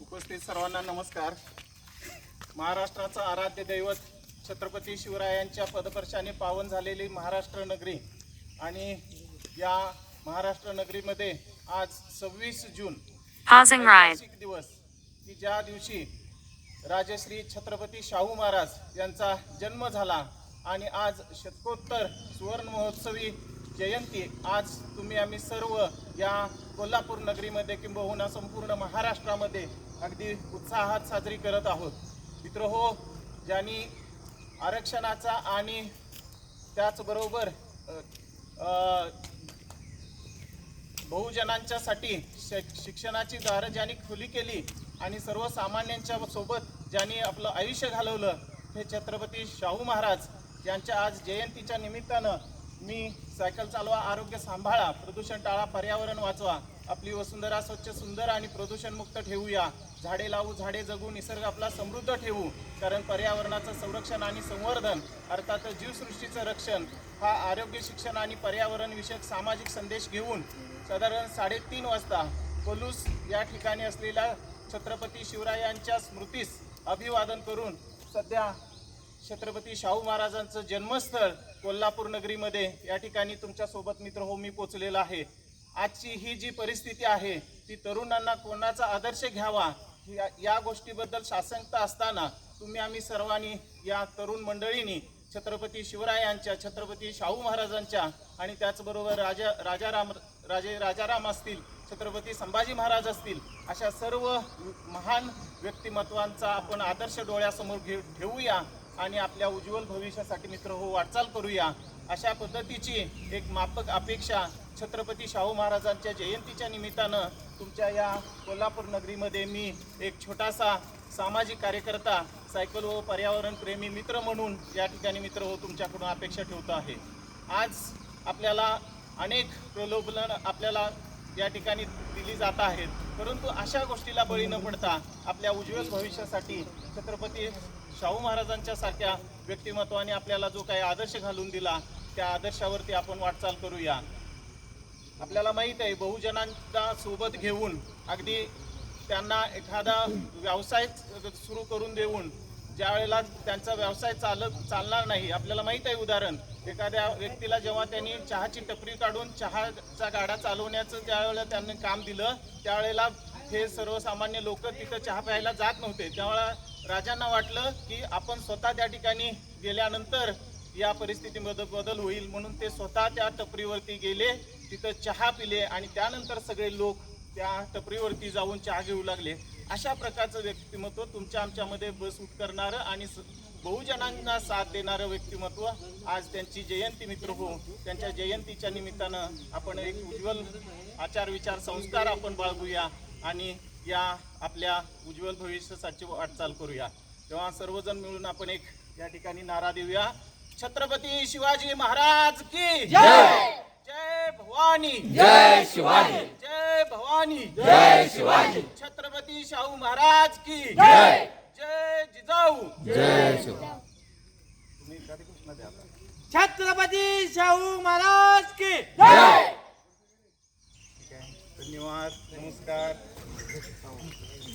उपस्थित सर्वांना नमस्कार. महाराष्ट्राचं आराध्य दैवत छत्रपती शिवरायांच्या पदपर्शाने पावन झालेली महाराष्ट्र नगरी आणि या महाराष्ट्र नगरीमध्ये आज सव्वीस जून दिवस. की ज्या दिवशी राजश्री छत्रपती शाहू महाराज यांचा जन्म झाला आणि आज शतकोत्तर सुवर्ण महोत्सवी जयंती आज तुम्ही आम्ही सर्व या कोल्हापूर नगरीमध्ये किंबहुना संपूर्ण महाराष्ट्रामध्ये अगदी उत्साहात साजरी करत आहोत. मित्र हो ज्यांनी आरक्षणाचा आणि त्याचबरोबर बहुजनांच्यासाठी शै- शिक्षणाची दारं ज्यांनी खुली केली आणि सर्वसामान्यांच्या सोबत ज्यांनी आपलं आयुष्य घालवलं हे छत्रपती शाहू महाराज यांच्या आज जयंतीच्या निमित्तानं मी सायकल चालवा आरोग्य सांभाळा प्रदूषण टाळा पर्यावरण वाचवा आपली वसुंधरा स्वच्छ सुंदर आणि प्रदूषणमुक्त ठेवूया. झाडे लावू झाडे जगू निसर्ग आपला समृद्ध ठेवू. कारण पर्यावरणाचं संरक्षण आणि संवर्धन अर्थात जीवसृष्टीचं रक्षण हा आरोग्य शिक्षण आणि पर्यावरण विषयक सामाजिक संदेश घेऊन साधारण साडेतीन वाजता कोलूस या ठिकाणी असलेल्या छत्रपती शिवरायांच्या स्मृतीस अभिवादन करून सध्या छत्रपती शाहू महाराजांचं जन्मस्थळ कोल्हापूर नगरीमध्ये या ठिकाणी तुमच्यासोबत मित्र हो मी पोचलेला आहे. आजची ही जी परिस्थिती आहे ती तरुणांना कोणाचा आदर्श घ्यावा या या गोष्टीबद्दल साशंकता असताना तुम्ही आम्ही सर्वांनी या तरुण मंडळींनी छत्रपती शिवरायांच्या छत्रपती शाहू महाराजांच्या आणि त्याचबरोबर राजा राजाराम राजे राजाराम असतील छत्रपती संभाजी महाराज असतील अशा सर्व महान व्यक्तिमत्वांचा आपण आदर्श डोळ्यासमोर घे ठेवूया आणि आपल्या उज्ज्वल भविष्यासाठी मित्र हो वाटचाल करूया. अशा पद्धतीची एक मापक अपेक्षा छत्रपती शाहू महाराजांच्या जयंतीच्या निमित्तानं तुमच्या या कोल्हापूर नगरीमध्ये मी एक छोटासा सामाजिक कार्यकर्ता सायकल व पर्यावरण प्रेमी मित्र म्हणून या ठिकाणी मित्र हो तुमच्याकडून अपेक्षा ठेवतो आहे. आज आपल्याला अनेक प्रलोभन आपल्याला या ठिकाणी दिली जात आहेत. परंतु अशा गोष्टीला बळी न पडता आपल्या उज्ज्वल भविष्यासाठी छत्रपती शाहू महाराजांच्या सारख्या व्यक्तिमत्वाने आपल्याला जो काही आदर्श घालून दिला त्या आदर्शावरती आपण वाटचाल करूया. आपल्याला माहीत आहे बहुजनांना सोबत घेऊन अगदी त्यांना एखादा व्यवसाय सुरू करून देऊन ज्या वेळेला त्यांचा व्यवसाय चालत चालणार नाही आपल्याला माहीत आहे उदाहरण एखाद्या व्यक्तीला जेव्हा त्यांनी चहाची टपरी काढून चहाचा गाडा चालवण्याचं ज्यावेळेला त्यांनी काम दिलं त्यावेळेला हे सर्वसामान्य लोक तिथं चहा प्यायला जात नव्हते. त्यावेळेला राजांना वाटलं की आपण स्वतः त्या ठिकाणी गेल्यानंतर या परिस्थितीमध्ये बदल होईल म्हणून ते स्वतः त्या टपरीवरती गेले. तिथं चहा पिले आणि त्यानंतर सगळे लोक त्या टपरीवरती जाऊन चहा घेऊ लागले. अशा प्रकारचं व्यक्तिमत्व तुमच्या आमच्यामध्ये बस उटकरणारं आणि बहुजनांना साथ देणारं व्यक्तिमत्व आज त्यांची जयंती मित्र हो. त्यांच्या जयंतीच्या निमित्तानं आपण एक उज्ज्वल आचार विचार संस्कार आपण बाळगूया आणि या आपल्या उज्ज्वल भविष्यासाठी वाटचाल करूया. तेव्हा सर्वजण मिळून आपण एक या ठिकाणी नारा देऊया. छत्रपती शिवाजी महाराज की जय जय! जय शिवाजी. जय भवानी. जय शिवाजी. छत्रपती शाहू महाराज की जय. जय जिजाऊ. जय शिवाजी. तुम्ही एखादी घोषणा द्या आता. छत्रपती शाहू महाराज की जय. ठीक आहे. धन्यवाद. नमस्कार.